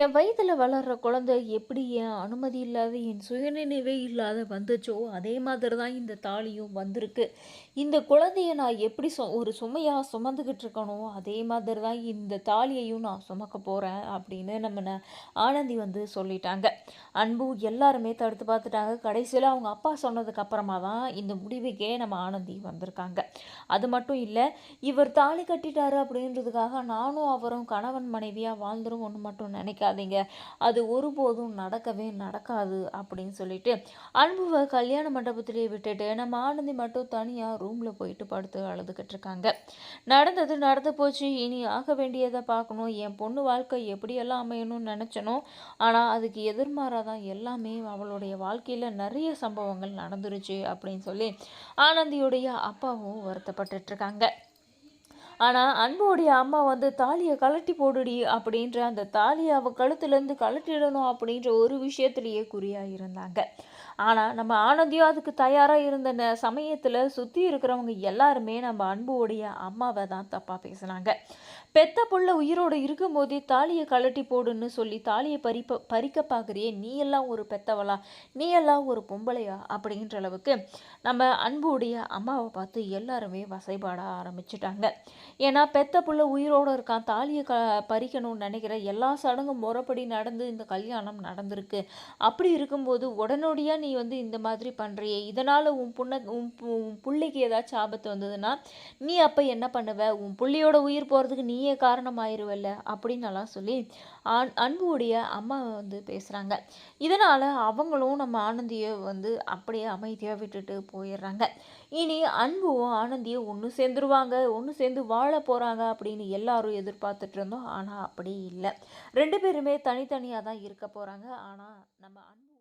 என் வயதில் வளர்கிற குழந்தை எப்படி என் அனுமதி இல்லாத, என் சுயநினைவே இல்லாத வந்துச்சோ, அதே மாதிரி தான் இந்த தாலியும் வந்திருக்கு. இந்த குழந்தைய நான் எப்படி சொ ஒரு சுமையாக சுமந்துக்கிட்டு இருக்கணும் அதே மாதிரி தான் இந்த தாலியையும் நான் சுமக்க போகிறேன் அப்படின்னு நம்ம ந ஆனந்தி வந்து சொல்லிட்டாங்க. அன்பு எல்லாருமே தடுத்து பார்த்துட்டாங்க. கடைசியில் அவங்க அப்பா சொன்னதுக்கு அப்புறமா தான் இந்த முடிவுக்கே நம்ம ஆனந்தி வந்திருக்காங்க. அது மட்டும் இல்லை இவர் தாலி கட்டிட்டாரு அப்படின்றதுக்காக நானும் அவரும் கணவன் மனைவியாக வாழ்ந்துடும் ஒன்று மட்டும் நினைக்காதீங்க. அது ஒருபோதும் நடக்கவே நடக்காது அப்படின்னு சொல்லிட்டு, அன்புவை கல்யாண மண்டபத்திலேயே விட்டுட்டு நம்ம ஆனந்தி மட்டும் தனியாக ரூமில் போயிட்டு படுத்து அழுதுகிட்டு இருக்காங்க. நடந்தது நடந்து போச்சு. இனி ஆக வேண்டியதை பார்க்கணும். என் பொண்ணு வாழ்க்கை எப்படியெல்லாம் அமையணும்னு நினச்சனோ ஆனால் அதுக்கு எதிர்மாறாக தான் எல்லாமே அவளுடைய வாழ்க்கையில் நிறைய சம்பவங்கள் நடந்துருச்சு அப்படின்னு சொல்லி ஆனந்தியுடைய அப்பாவும் வருத்தப்பட்டுட்டு ஆனால் அன்புடைய அம்மா வந்து தாலியை கழட்டி போடுடி" அப்படின்ற அந்த தாலியை அவ கழுத்துலேருந்து கலட்டிடணும் அப்படின்ற ஒரு விஷயத்திலேயே குறியாக இருந்தாங்க. ஆனால் நம்ம ஆனந்தியும் அதுக்கு தயாராக இருந்த ந சுற்றி இருக்கிறவங்க எல்லாருமே நம்ம அன்புவோடைய அம்மாவை தான் தப்பாக பேசுனாங்க. "பெத்த புள்ள உயிரோடு இருக்கும்போதே தாலியை கழட்டி போடுன்னு சொல்லி தாலியை பறிப்ப பறிக்க பார்க்குறியே, நீ எல்லாம் ஒரு பெத்தவளா? நீ எல்லாம் ஒரு பொம்பளையா?" அப்படின்ற அளவுக்கு நம்ம அன்புடைய அம்மாவை பார்த்து எல்லாருமே வசைபாட ஆரம்பிச்சிட்டாங்க ஏன்னா, பெத்த புள்ள உயிரோட இருக்கான். தாலியை க பறிக்கணும்னு நினைக்கிற. எல்லா சடங்கும் முறைப்படி நடந்து இந்த கல்யாணம் நடந்திருக்கு. அப்படி இருக்கும்போது உடனடியாக நீ வந்து இந்த மாதிரி பண்ணுறியே இதனால் உன் புண்ண உன் பு உன் புள்ளைக்கு ஏதாச்சும் ஆபத்து வந்ததுன்னா, நீ அப்போ என்ன பண்ணுவ? உன் புள்ளியோட உயிர் போகிறதுக்கு நீயே காரணமாயிருவல்ல. அப்படின்னெல்லாம் சொல்லி அன் அன்புடைய அம்மா வந்து பேசுகிறாங்க இதனால் அவங்களும் நம்ம ஆனந்தியை வந்து அப்படியே அமைதியாக விட்டுட்டு போயிடுறாங்க இனி அன்பும் ஆனந்தியும் ஒன்று சேர்ந்துருவாங்க. ஒன்று சேர்ந்து வாழ போகிறாங்க அப்படின்னு எல்லாரும் எதிர்பார்த்துட்டு இருந்தோம். ஆனால் அப்படி இல்லை ரெண்டு பேருமே தனித்தனியாக தான் இருக்க போகிறாங்க ஆனால் நம்ம அன்பு